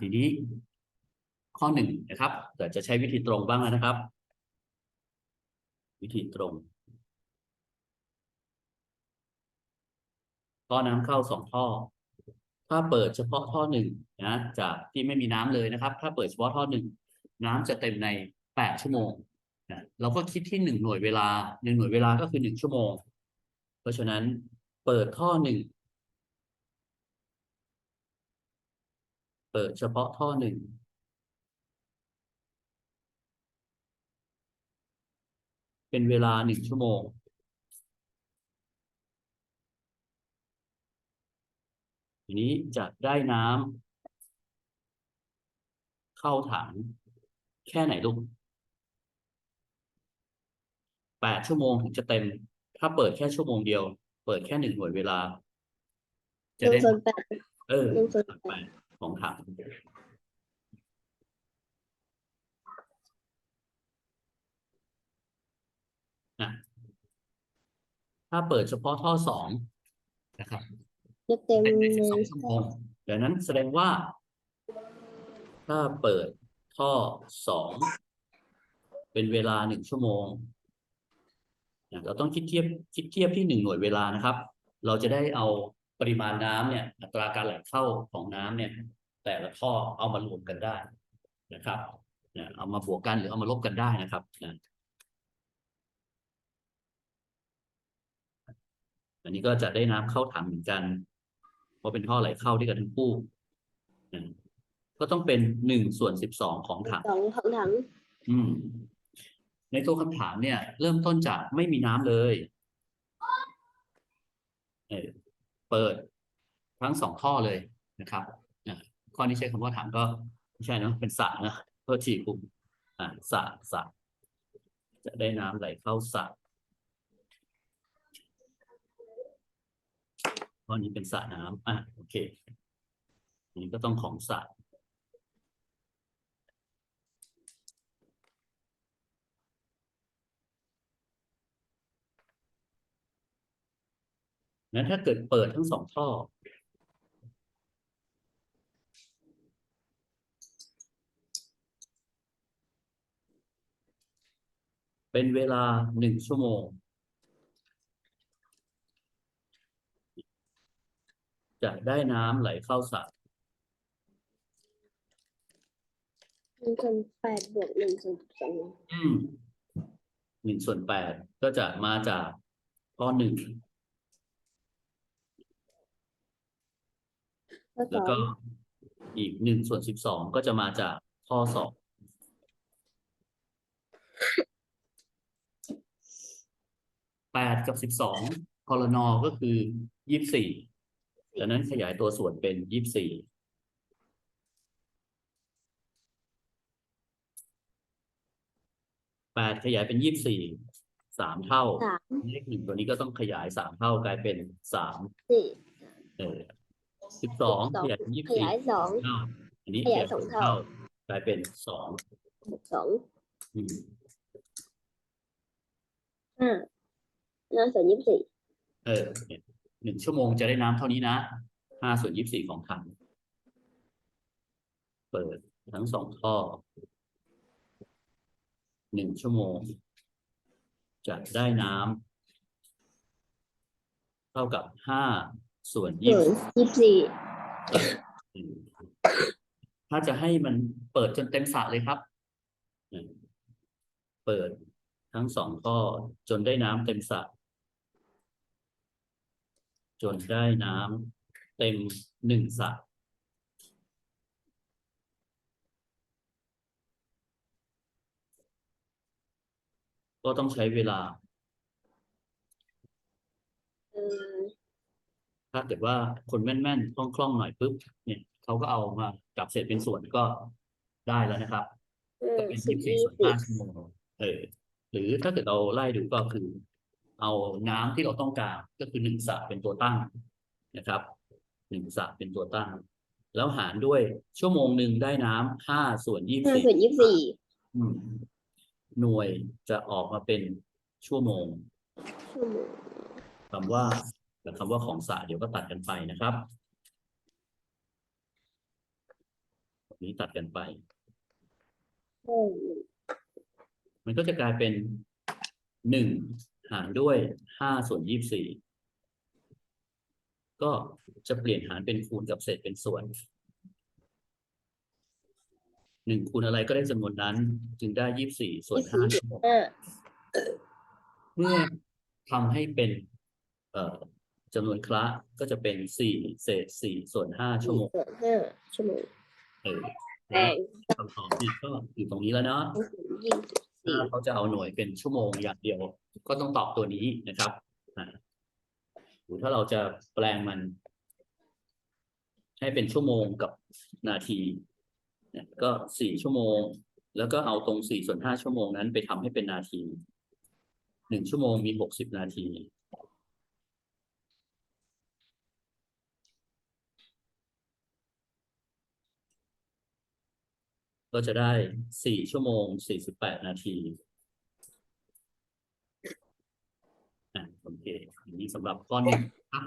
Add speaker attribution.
Speaker 1: ทีนี้ ข้อหนึ่งนะครับแต่จะใช้วิธีตรงบ้างแล้วนะครับ วิธีตรงท่อน้ำเข้าสองท่อ ถ้าเปิดเฉพาะท่อหนึ่งนะจากที่ไม่มีน้ำเลยนะครับ ถ้าเปิดเฉพาะท่อหนึ่งน้ำจะเต็มในแปดชั่วโมงนะเราก็คิดที่หนึ่งหน่วยเวลาหนึ่งหน่วยเวลาก็คือหนึ่งชั่วโมง เพราะฉะนั้นเปิดท่อหนึ่ง เปิดเฉพาะท่อหนึ่งเป็นเวลาหนึ่งชั่วโมง ทีนี้จะได้น้ำเข้าถังแค่ไหนลูกแปดชั่วโมงถึงจะเต็ม ถ้าเปิดแค่ชั่วโมงเดียว เปิดแค่หนึ่งหน่วยเวลา
Speaker 2: ห
Speaker 1: จะ
Speaker 2: นึ่
Speaker 1: ได้
Speaker 2: งส่วนแปด
Speaker 1: เออ
Speaker 2: หนึ่งส่วน
Speaker 1: แปด ของถังนะถ้าเปิดเฉพาะท่อสองนะครับ
Speaker 2: จะเต็ม
Speaker 1: เป็น
Speaker 2: เล
Speaker 1: ในสิบสอง
Speaker 2: ย
Speaker 1: ชั่วโมงดังนั้นแสดงว่า ถ้าเปิดท่อสองเป็นเวลาหนึ่งชั่วโมงนะเราต้องคิดเทียบคิดเทียบที่หนึ่งหน่วยเวลานะครับ เราจะได้เอา ปริมาณน้ำเนี่ยอัตราการไหลเข้าของน้ำเนี่ยแต่ละท่อเอามารวมกันได้นะครับนะเอามาบวกกันหรือเอามาลบกันได้นะครับนะอันนี้ก็จะได้น้ำเข้าถังเหมือนกันเพราะเป็นท่อไหลเข้าด้วยกันทั้งคู่นะก็ต้องเป็นหนึ่งส่วนสิบสองของถัง
Speaker 2: สองของถัง
Speaker 1: อืม ในตัวคำถามเนี่ย เริ่มต้นจากไม่มีน้ำเลยเออ เปิดทั้งสองท่อเลยนะครับข้อนี้ใช้คำว่าถังก็ไม่ใช่นะเป็นสระนะเพื่อฉีกลุ่มอ่าสระสระจะได้น้ำไหลเข้าสระข้อนี้เป็นสระน้ำอะโอเคอันนี้ก็ต้องของสระ งั้นถ้าเกิดเปิดทั้งสองท่อ เป็นเวลาหนึ่งชั่วโมง จะได้น้ำไหลเข้าสระ
Speaker 2: หนึ่งส่วนแปดบวกหนึ่งส่วนสอง
Speaker 1: อืมหนึ่งส่วนแปดก็จะมาจากข้อหนึ่ง
Speaker 2: ข้อส
Speaker 1: แล้ว
Speaker 2: อง
Speaker 1: ก็อีกหนึ่งส่วนสิบสองก็จะมาจากข้อสองแปดกับสิบสองคอลนอก็คือยี่สิบสี่ดังนั้นขยายตัวส่วนเป็นยี่สิบสี่แปดขยายเป็นยี่สิบสี่สามเท่า
Speaker 2: สาม
Speaker 1: เลขหนึ่งตัวนี้ก็ต้องขยายสามเท่ากลายเป็นสาม
Speaker 2: สี่
Speaker 1: เออ สิบสองขยายเป็นยี่
Speaker 2: ข
Speaker 1: สิบสี่
Speaker 2: ยายสอง
Speaker 1: เท่าอันนี้
Speaker 2: ขยายสองเท่า
Speaker 1: กลายเป็นสอง
Speaker 2: บวกสอง
Speaker 1: อืม
Speaker 2: ห้าห้าส่วนยี่สิบสี่
Speaker 1: เออเนี่ยหนึ่งชั่วโมงจะได้น้ำเท่านี้นะห้าส่วนยี่สิบสี่ของถังเปิดทั้งสองท่อหนึ่งชั่วโมง จะได้น้ำเท่ากับห้า ส่วนยี่
Speaker 2: ส่ว
Speaker 1: สิ
Speaker 2: น
Speaker 1: บ
Speaker 2: ยี่สิบสี่
Speaker 1: อืมถ้าจะให้มันเปิดจนเต็มสระเลยครับอืมเปิดทั้งสองข้อจนได้น้ำเต็มสระจนได้น้ำเต็มหนึ่งสระก็ต้องใช้เวลา ถ้าเกิดว่าคนแม่นๆคล่องๆหน่อยปุ๊บเนี่ยเขาก็เอามาจับเศษเป็นส่วนก็ได้แล้วนะครับ
Speaker 2: เอ
Speaker 1: ก็
Speaker 2: อ
Speaker 1: เป็น
Speaker 2: สิ
Speaker 1: ยี่
Speaker 2: บ
Speaker 1: สิบสี่
Speaker 2: ยี่
Speaker 1: ส่วน
Speaker 2: สิ
Speaker 1: ห้า
Speaker 2: บ
Speaker 1: ชั่วโมงเออหรือถ้าเกิดเราไล่ดูก็คือ เอาน้ำที่เราต้องการก็คือหนึ่งสระเป็นตัวตั้งนะครับหนึ่งสระเป็นตัวตั้ง แล้วหารด้วยชั่วโมงหนึ่งได้น้ำห้าส่วนยี่สิบ
Speaker 2: ห้า
Speaker 1: สี่
Speaker 2: ส่วนยี่สิบสี่
Speaker 1: อืมหน่วยจะออกมาเป็นชั่วโมง
Speaker 2: ชั่วโมง
Speaker 1: คำว่า กับคำว่าของสระเดี๋ยวก็ตัดกันไปนะครับโอนี้ตัดกันไป
Speaker 2: โอ้
Speaker 1: มันก็จะกลายเป็นหนึ่งหารด้วยห้าส่วนยี่สิบสี่ก็จะเปลี่ยนหารเป็นคูณกับเศษเป็นส่วนหนึ่งคูณอะไรก็ได้จำนวนนั้น จึงได้ยี่สิบสี่ส่วนห้าชั่วโมง
Speaker 2: ห้า
Speaker 1: เมื่อทำให้เป็น เอ่อ จำนวนคละก็จะเป็นสี่เศษสี่ส่วนห้าชั่วโมง
Speaker 2: ส่วนห้าชั่วโมง
Speaker 1: เออ
Speaker 2: แบ่ง
Speaker 1: คำตอบนี่ก็อยู่ตรงนี้แล้วเนาะ
Speaker 2: ยี่สิบ
Speaker 1: ถ้า
Speaker 2: สี่
Speaker 1: เขาจะเอาหน่วยเป็นชั่วโมงอย่างเดียว ก็ต้องตอบตัวนี้นะครับอ่าหรือถ้าเราจะแปลงมัน ให้เป็นชั่วโมงกับนาทีเนี่ยก็สี่ชั่วโมง แล้วก็เอาตรงสี่ส่วนห้าชั่วโมงนั้นไปทำให้เป็นนาทีหนึ่งชั่วโมงมีหกสิบนาที ก็จะได้สี่ชั่วโมงสี่สิบแปดนาทีอ่าโอเคอันนี้สำหรับข้อหนึ่งอะ